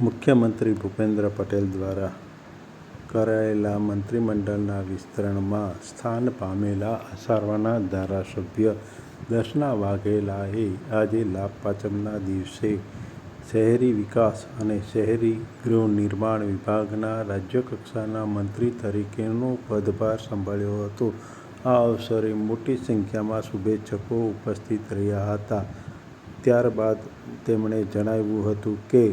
મુખ્યમંત્રી ભૂપેન્દ્ર પટેલ દ્વારા કરાયેલા મંત્રીમંડળના વિસ્તરણમાં સ્થાન પામેલા અસારવાના ધારાસભ્ય દર્શના વાઘેલાએ આજે લાભપાંચમના દિવસે શહેરી વિકાસ અને શહેરી ગૃહનિર્માણ વિભાગના રાજ્યકક્ષાના મંત્રી તરીકેનો પદભાર સંભાળ્યો હતો. આ અવસરે મોટી સંખ્યામાં શુભેચ્છકો ઉપસ્થિત રહ્યા હતા. ત્યારબાદ તેમણે જણાવ્યું હતું કે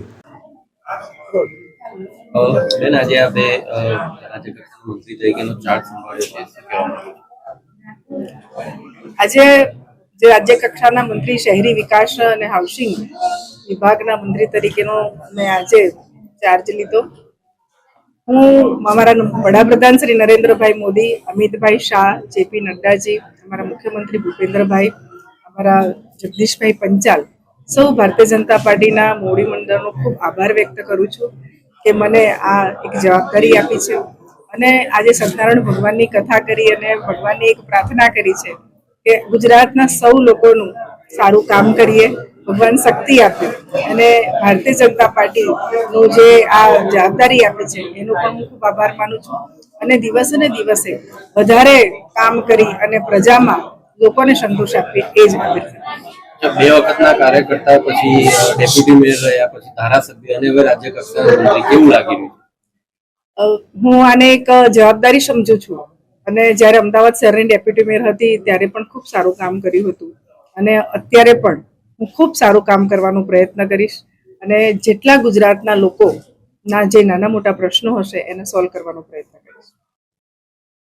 બેન, આજે આપણે રાજ્યકક્ષાના મંત્રી તરીકેનો ચાર્જ સંભાળ્યો છો? આજે જે રાજ્ય કક્ષાના મંત્રી શહેરી વિકાસ અને હાઉસિંગ વિભાગના મંત્રી તરીકેનો મેં આજે ચાર્જ લીધો હું અમારા વડાપ્રધાન શ્રી નરેન્દ્રભાઈ મોદી, અમિતભાઈ શાહ જેપી નડ્ડાજી, અમારા મુખ્યમંત્રી ભૂપેન્દ્રભાઈ, અમારા જગદીશભાઈ પંચાલ સૌ ભારતીય જનતા પાર્ટીના મોવડી મંડળનો ખૂબ આભાર વ્યક્ત કરું છું કે મને આ એક જવાબદારી આપી છે. અને આજે સત્યનારાયણ ભગવાનની કથા કરી અને ભગવાનની એક પ્રાર્થના કરી છે કે ગુજરાતના સૌ લોકોનું સારું કામ કરીએ ભગવાન શક્તિ આપે અને ભારતીય જનતા પાર્ટીનું જે આ જવાબદારી આપી છે એનો પણ હું ખૂબ આભાર માનું છું. અને દિવસે ને દિવસે વધારે કામ કરી અને પ્રજામાં લોકોને સંતોષ આપીએ એ જ અચ્છા, બે વખતના કાર્યકર્તા પછી ડેપ્યુટી મેયર રહ્યા, પછી ધારાસભ્ય અને હવે રાજ્ય કક્ષાના કેવું લાગી હું આને એક જવાબદારી સમજુ છું. અને જ્યારે અમદાવાદ શહેરની ડેપ્યુટી મેયર હતી, ત્યારે પણ ખૂબ સારું કામ કર્યું હતું. અને અત્યારે પણ હું ખૂબ સારું કામ કરવાનો પ્રયત્ન કરીશ. અને જેટલા ગુજરાતના લોકોના જે નાના મોટા પ્રશ્નો હશે, એને સોલ્વ કરવાનો પ્રયત્ન કરીશ.